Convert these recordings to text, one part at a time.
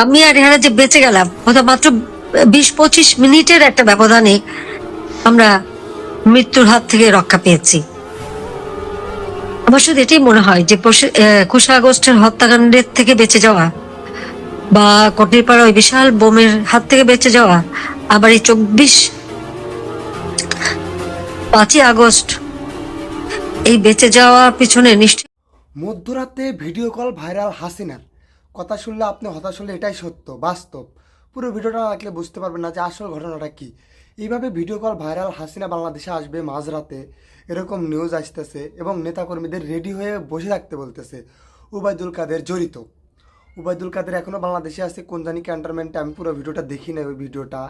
আমি আর এখানে যে বেঁচে গেলাম হয়তো মাত্র বিশ পঁচিশ মিনিটের একটা ব্যবধানে আমরা মৃত্যুর হাত থেকে রক্ষা পেয়েছি। আমার শুধু এটাই মনে হয় যে একুশে আগস্টের হত্যাকাণ্ডের থেকে বেঁচে যাওয়া বা কটিরপাড়া ওই বিশাল বোমের হাত থেকে বেঁচে যাওয়া, আবার এই চব্বিশ পাঁচই আগস্ট, এই বেঁচে যাওয়া পিছনে নিশ্চয় মধ্যরাতে ভিডিও কল ভাইরাল হাসিনার। কথা শুনলে আপনি হতাশ হলে এটাই সত্য, বাস্তব। পুরো ভিডিওটা না বুঝতে পারবেন না যে আসল ঘটনাটা কি। এইভাবে ভিডিও কল ভাইরাল হাসিনা বাংলাদেশে আসবে মাঝরাতে, এরকম নিউজ আসতেছে এবং নেতাকর্মীদের রেডি হয়ে বসে থাকতে বলতেছে, উবায়দুল কাদের জড়িত। উবায়দুল কাদের এখনও বাংলাদেশে আছে, কোন জানি ক্যান্টনমেন্টে আমি পুরো ভিডিওটা দেখি না ওই ভিডিওটা।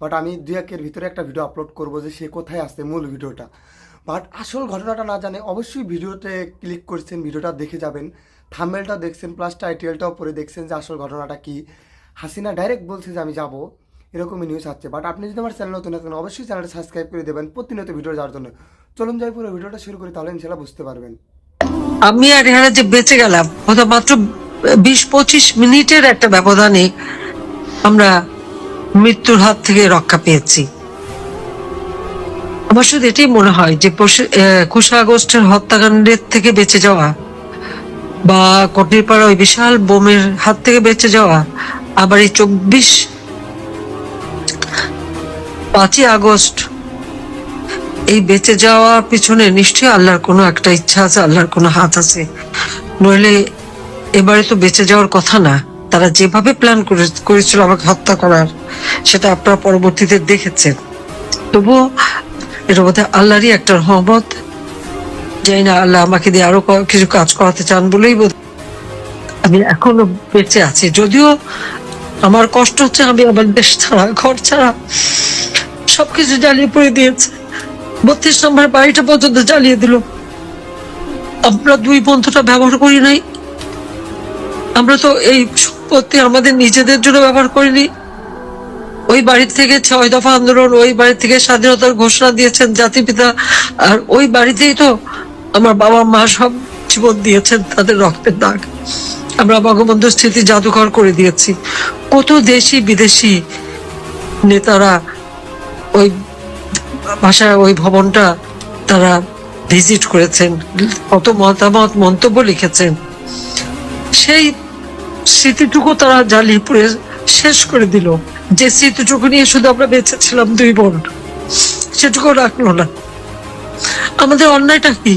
বাট আমি দুই একের ভিতরে একটা ভিডিও আপলোড করব যে সে কোথায় আছে মূল ভিডিওটা। বাট আসল ঘটনাটা না জানে, অবশ্যই ভিডিওতে ক্লিক করছেন, ভিডিওটা দেখে যাবেন। থাম্বেলটা দেখছেন প্লাস টাইটেলটাও পরে দেখছেন যে আসল ঘটনাটা কি। হাসিনা ডাইরেক্ট বলছে যে আমি যাব, এরকমই নিউজ আসছে। বাট আপনি যদি আমার চ্যানেল নতুন থাকেন অবশ্যই চ্যানেলটা সাবস্ক্রাইব করে দেবেন প্রতিনিয়ত ভিডিও যাওয়ার জন্য। চলুন যাই পুরো ভিডিওটা শুরু করি, তাহলে ইনশাল্লাহ বুঝতে পারবেন। আমি আর এখানে যে বেঁচে গেলাম, হয়তো মাত্র বিশ পঁচিশ মিনিটের একটা ব্যবধানে আমরা মৃত্যুর হাত থেকে রক্ষা পেয়েছি। আমার শুধু এটাই মনে হয় যে একুশে আগস্টের হত্যাকাণ্ডের থেকে বেঁচে যাওয়া বা কটিরপাড়া ওই বিশাল বোমের হাত থেকে বেঁচে যাওয়া আবার এই চব্বিশ পাঁচই আগস্ট, এই বেঁচে যাওয়া পিছনে নিশ্চয়ই আল্লাহর কোনো একটা ইচ্ছা আছে, আল্লাহর কোনো হাত আছে। নইলে এবারে তো বেঁচে যাওয়ার কথা না। তারা যেভাবে প্ল্যান করেছিল আমাকে হত্যা করার, সেটা আপনারা পরবর্তীতে দেখেছেন। তবুও এটা বোধহয় আল্লাহরই একটা রহমত। জানি না, আল্লাহ আমাকে দিয়ে আরও কিছু কাজ করাতে চান বলেই বোধ আমি এখনও বেঁচে আছি। যদিও আমার কষ্ট হচ্ছে, আমি আমার দেশ ছাড়া, ঘর ছাড়া সবকিছু জ্বালিয়ে পড়ে দিয়েছে। বত্রিশ নম্বর বাড়িটা পর্যন্ত জ্বালিয়ে দিল। আমরা দুই বন্ধুটা ব্যবহার করি নাই। আমরা তো এই সম্পত্তি আমাদের নিজেদের জন্য ব্যবহার করিনি। ওই বাড়ি থেকে ছয় দফা আন্দোলন, ওই বাড়ি থেকে স্বাধীনতার ঘোষণা দিয়েছেন জাতিপিতা। আর ওই বাড়িতেই তো আমার বাবা মা সব জীবন দিয়েছেন তাদের রক্তের দাগ। আমরা বঙ্গবন্ধু স্মৃতি জাদুঘর করে দিয়েছি। কত দেশি বিদেশি নেতারা ওই ভাষায় ওই ভবনটা তারা ভিজিট করেছেন, কত মতামত, মন্তব্য লিখেছেন। সেই স্মৃতিটুকু তারা জ্বালিয়ে পুড়ে শেষ করে দিল। যে স্মৃতিটুকু নিয়ে শুধু আমরা বেঁচে ছিলাম দুই বোন সেটুকু রাখল না। আমাদের অন্যায়টা কি?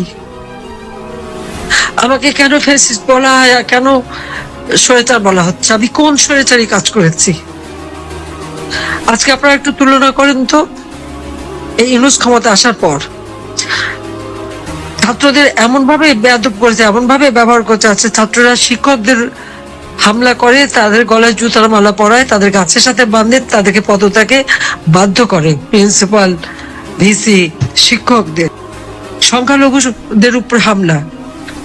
আমাকে কেন ফেসিস বলা হয় কেন স্বৈরাচার বলা হচ্ছে? আমি কোন স্বৈরাচারী কাজ করেছি? আজকে আপনারা একটু তুলনা করেন তো। এই ইউনুস ক্ষমতা আসার পর ছাত্রদের এমন ভাবে বেয়াদব করেছে এমন ভাবে ব্যবহার করছে আছে ছাত্ররা শিক্ষকদের হামলা করে, তাদের গলায় জুতার মালা পরায়, তাদের গাছের সাথে বাঁধে, তাদেরকে পদত্যাগে বাধ্য করে প্রিন্সিপাল, ভিসি, শিক্ষকদের। সংখ্যালঘুদের উপর হামলা।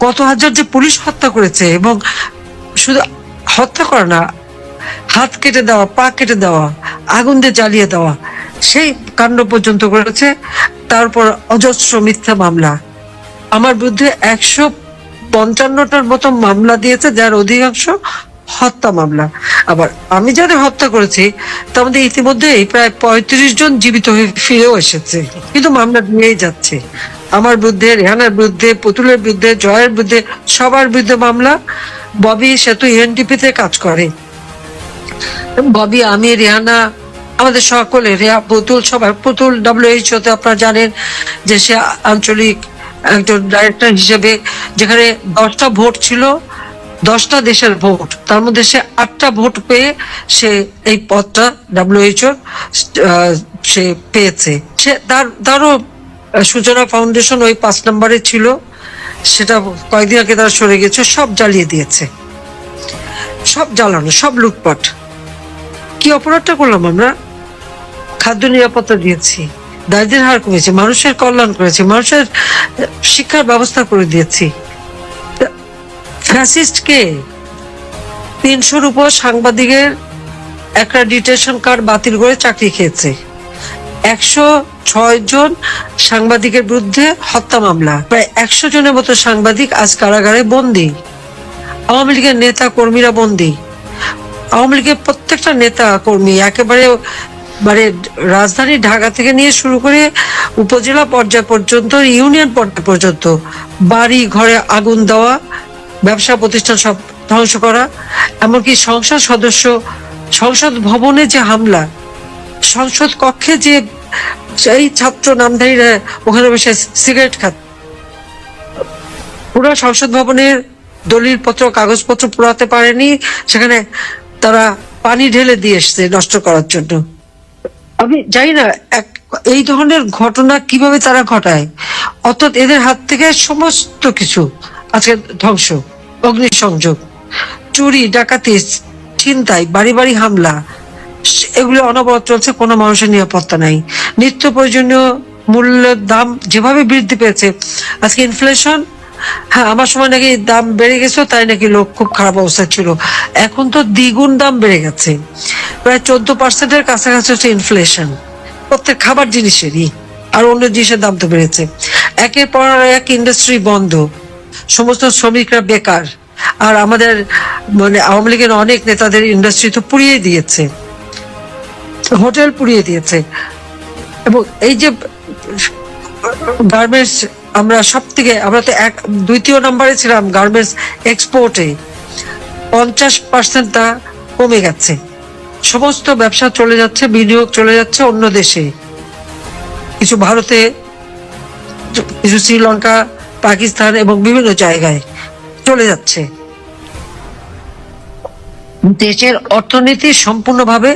কত হাজার যে পুলিশ হত্যা করেছে এবং শুধু হত্যা করা না, হাত কেটে দেওয়া, পা কেটে দেওয়া, আগুন দিয়ে জ্বালিয়ে দেওয়া, সেই কাণ্ড পর্যন্ত করেছে। তারপর অজস্র মিথ্যা মামলা। আমার বিরুদ্ধে একশো পঞ্চান্নটার মতো মামলা দিয়েছে, যার অধিকাংশ হত্যা মামলা। আবার আমি যাদের হত্যা করেছি তার মধ্যে ইতিমধ্যেই প্রায় পঁয়ত্রিশ জন জীবিত হয়ে ফিরেও এসেছে। কিন্তু মামলা নিয়েই যাচ্ছে। আমার বিরুদ্ধে, রেহানার বিরুদ্ধে, পুতুলের বিরুদ্ধে, জয়ের বিরুদ্ধে, সবার বিরুদ্ধে মামলা। ববি সেতু ইউএনডিপি তে কাজ করে। ববি, আমি, রেহানা, আমাদের সকলে, রেহা, পুতুল সবাই পুতুল ডব্লিউএইচও তে আপনারা জানেন যে সে আঞ্চলিক একজন ডাইরেক্টর হিসেবে, যেখানে দশটা ভোট ছিল, দশটা দেশের ভোট। তার মধ্যে সে আটটা ভোট পেয়ে সে এই পদটা ডাব্লিউএইচও সে পেয়েছে। সে তার, তারও সূচনা ফাউন্ডেশন ওই পাঁচ নম্বরে ছিল। সেটা কয়েকদিন আগে তারা সরে গেছে, সব জ্বালিয়ে দিয়েছে। সব জ্বালানো, সব লুটপাট। কি অপরাধটা করলাম আমরা? খাদ্য নিরাপত্তা দিয়েছি দারিদ্রের হার কমেছে, মানুষের কল্যাণ করেছে, মানুষের শিক্ষার ব্যবস্থা করে দিয়েছি। ফ্যাসিস্ট কে? তিনশোর উপর সাংবাদিকের একটা ডিটেশন কার্ড বাতিল করে চাকরি খেয়েছে। একশো ছয় জন সাংবাদিকের বিরুদ্ধে হত্যা মামলা। প্রায় একশো জনের মতো সাংবাদিক আজ কারাগারে বন্দী। আওয়ামী লীগের নেতা কর্মীরা বন্দী। আওয়ামী লীগের প্রত্যেকটা নেতা কর্মী একেবারে মানে রাজধানী ঢাকা থেকে নিয়ে শুরু করে উপজেলা পর্যায় পর্যন্ত, ইউনিয়ন পর্যায় পর্যন্ত বাড়ি, ঘরে আগুন দেওয়া, ব্যবসা প্রতিষ্ঠান সব ধ্বংস করা, এমনকি সংসদ সদস্য, সংসদ ভবনে যে হামলা, সংসদ কক্ষে যে এই ছাত্র নামধারীরা ওখানে বসে সিগারেট খাত। পুরো সংসদ ভবনের দলিল পত্র কাগজপত্র পোড়াতে পারেনি। সেখানে তারা পানি ঢেলে দিয়ে এসছে নষ্ট করার জন্য। আমি জানি না, এক, এই ধরনের ঘটনা কীভাবে তারা ঘটায়? অর্থাৎ এদের হাত থেকে সমস্ত কিছু আজকে ধ্বংস। অগ্নিসংযোগ, চুরি, ডাকাতি, ছিনতাই, বাড়ি বাড়ি হামলা, এগুলো অনবরত চলছে, কোনো মানুষের নিরাপত্তা নাই। নিত্য প্রয়োজনীয় মূল্যের দাম যেভাবে বৃদ্ধি পেয়েছে, আজকে ইনফ্লেশন হ্যাঁ আমার সময় নাকি দাম বেড়ে গেছে, তাই নাকি লোক খুব খারাপ অবস্থা ছিল। এখন তো দ্বিগুণ দাম বেড়ে গেছে। প্রায় চোদ্দ পার্সেন্টের কাছাকাছি হচ্ছে ইনফ্লেশন প্রত্যেক খাবার জিনিসেরই, আর অন্য জিনিসের দাম তো বেড়েছে। একের পর এক ইন্ডাস্ট্রি বন্ধ। সমস্ত শ্রমিকরা বেকার। আর আমাদের মানে আওয়ামী লীগের অনেক নেতাদের ইন্ডাস্ট্রি তো পুড়িয়ে দিয়েছে। হোটেল পুড়িয়ে দিয়েছে। এবং এই যে গার্মেন্টস আমরা সব থেকে আমরা তো এক, দ্বিতীয় নম্বরে ছিলাম গার্মেন্টস এক্সপোর্টে পঞ্চাশ পার্সেন্ট তা কমে গেছে। সমস্ত ব্যবসা চলে যাচ্ছে, বিনিয়োগ চলে যাচ্ছে অন্য দেশে। কিছু ভারতে, কিছু শ্রীলঙ্কা, পাকিস্তান এবং বিভিন্ন জায়গায় চলে যাচ্ছে। দেশের অর্থনীতি সম্পূর্ণভাবে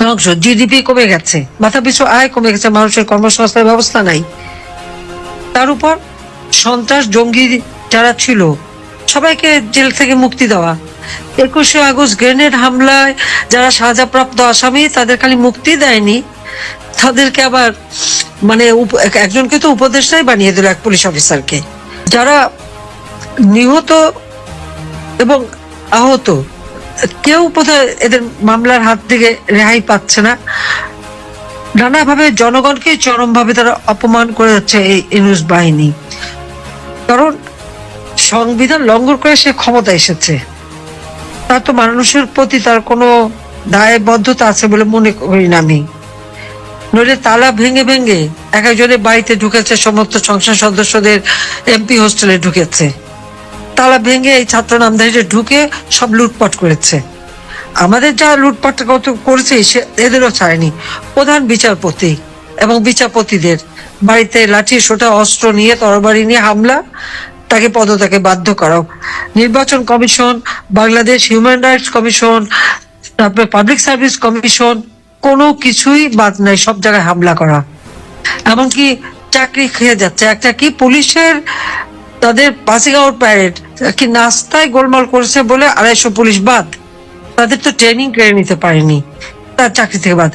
ধ্বংস জিডিপি কমে গেছে, মাথা পিছু আয় কমে গেছে, মানুষের কর্মসংস্থানের ব্যবস্থা নাই। তার উপর সন্ত্রাস জঙ্গি যারা ছিল, সবাইকে জেল থেকে মুক্তি দেওয়া। একুশে আগস্ট গ্রেনেড হামলায় যারা সাজাপ্রাপ্ত আসামি, তাদের খালি মুক্তি দেয়নি। তাদেরকে আবার মানে একজনকে তো উপদেষ্টাই বানিয়ে দিল এক পুলিশ অফিসারকে। যারা নিহত এবং আহত কেউ বোধহয় এদের মামলার হাত থেকে রেহাই পাচ্ছে না। নানাভাবে জনগণকে চরমভাবে তারা অপমান করে যাচ্ছে এই ইনুস বাহিনী। কারণ সংবিধান লঙ্ঘন করে সে ক্ষমতা এসেছে। তার তো মানুষের প্রতি তার কোনো দায়বদ্ধতা আছে বলে মনে করি না আমি। নইলে তালা ভেঙে ভেঙে এক একজনের বাড়িতে ঢুকেছে, সমস্ত সংসদ সদস্যদের এমপি হোস্টেলে ঢুকেছে। তালা ভেঙে এই ছাত্র নামধারীরা ঢুকে সব লুটপাট করেছে। আমাদের যা লুটপাট করেছে, সে এদেরও ছাড়েনি। প্রধান বিচারপতি এবং বিচারপতিদের বাড়িতে লাঠি, সোটা, অস্ত্র নিয়ে, তরবারি নিয়ে হামলা, তাকে পদত্যাগে বাধ্য করাও নির্বাচন commission, Bangladesh human rights commission, তারপরে পাবলিক সার্ভিস কমিশন, কোনো কিছুই বাদ নাই, সব জায়গায় হামলা করা। এমনকি চাকরি খেয়ে যাচ্ছে। একটা কি পুলিশের তাদের পাসিং আউট প্যারেড কি নাস্তায় গোলমাল করেছে বলে আড়াইশো পুলিশ বাদ? তাদের তো ট্রেনিং কেড়ে নিতে পারেনি। তার চাকরি থেকে বাদ।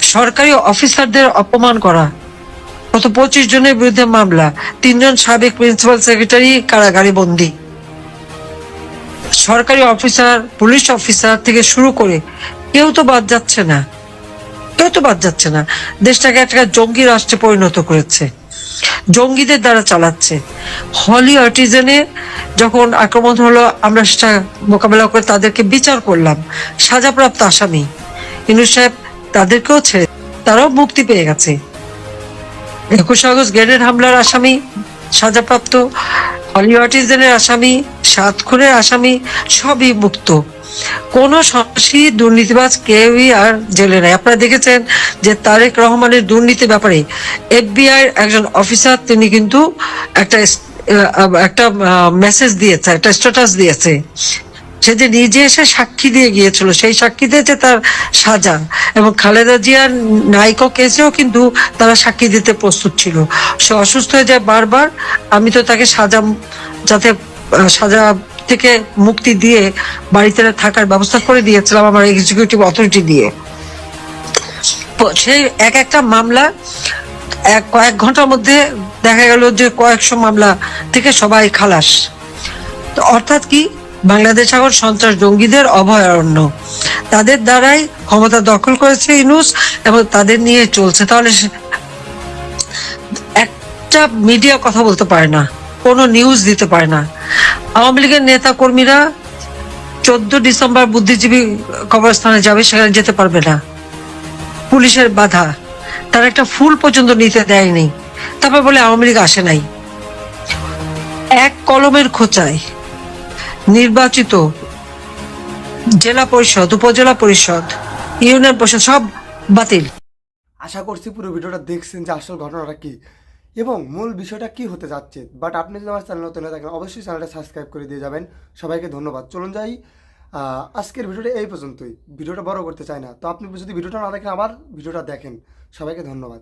সরকারি অফিসারদের অপমান করা। গত পঁচিশ জনের বিরুদ্ধে মামলা। তিনজন সাবেক প্রিন্সিপাল সেক্রেটারি, কারাগারে বন্দী। সরকারি অফিসার, পুলিশ অফিসার থেকে শুরু করে কেউ তো বাদ যাচ্ছে না। কেউ তো বাদ যাচ্ছে না। দেশটাকে একটা জঙ্গি রাষ্ট্রে পরিণত করেছে। জঙ্গিদের দ্বারা চালাচ্ছে। হলি আর্টিজেনে যখন আক্রমণ হলো, আমরা সেটা মোকাবেলা করে তাদেরকে বিচার করলাম। সাজাপ্রাপ্ত আসামি ইনু সাহেব তাদেরকেও ছেড়ে তারাও মুক্তি পেয়ে গেছে। একুশ আগস্ট গ্রেনেড হামলার আসামি, সাজাপ্রাপ্ত হলি আর্টিজেনের আসামি সাত খুনের আসামি সবই মুক্ত। কোন সন্ত্রাসী দুর্নীতিবাজ কেউই আর জেলে নাই। আপনারা দেখেছেন যে তারেক রহমানের দুর্নীতি ব্যাপারে এফবিআই একজন অফিসার, তিনি কিন্তু একটা একটা মেসেজ দিয়েছে, একটা স্ট্যাটাস দিয়েছে। সে যে নিজে এসে সাক্ষী দিয়ে গিয়েছিল, সেই সাক্ষী দিয়েছে তার সাজা এবং খালেদা জিয়ার নাইকো কেসেও কিন্তু তারা সাক্ষী দিতে প্রস্তুত ছিল। সে অসুস্থ হয়ে যায় বারবার। আমি তো তাকে সাজা, যাতে সাজা থেকে মুক্তি দিয়ে বাড়িতে থাকার ব্যবস্থা করে দিয়েছিলাম আমার এক্সিকিউটিভ অথরিটি দিয়ে। সেই এক একটা মামলা, এক কয়েক ঘণ্টার মধ্যে দেখা গেল যে কয়েকশো মামলা থেকে সবাই খালাস। অর্থাৎ কি? বাংলাদেশ এখন সন্ত্রাস জঙ্গিদের অভয়ারণ্য। তাদের দ্বারাই ক্ষমতা দখল করেছে ইনুস এবং তাদের নিয়ে চলছে। তাহলে একটা মিডিয়া কথা বলতে পারে না, কোনো নিউজ দিতে পারে না। আওয়ামী লীগের নেতা কর্মীরা চোদ্দ ডিসেম্বর বুদ্ধিজীবী কবরস্থানে যাবে, সেখানে যেতে পারবে না। পুলিশের বাধা। তার একটা ফুল পর্যন্ত নিতে দেয়নি। তারপর বলে আওয়ামী লীগ আসে নাই। এক কলমের খোঁচায় নির্বাচিত জেলা পরিষদ, উপজেলা পরিষদ, ইউনিয়ন পরিষদ সব বাতিল। আশা করছি পুরো ভিডিওটা দেখছেন যে আসল ঘটনাটা কি। এবং মূল বিষয়টা কি হতে যাচ্ছে বাট আপনি যদি আমার চ্যানেল নতুন থাকেন, অবশ্যই চ্যানেলটা সাবস্ক্রাইব করে দিয়ে যাবেন। সবাইকে ধন্যবাদ। চলুন যাই আজকের ভিডিওটা এই পর্যন্তই। ভিডিওটা বড় করতে চাই না। তো আপনি যদি ভিডিওটা না দেখেন, আবার ভিডিওটা দেখেন। সবাইকে ধন্যবাদ।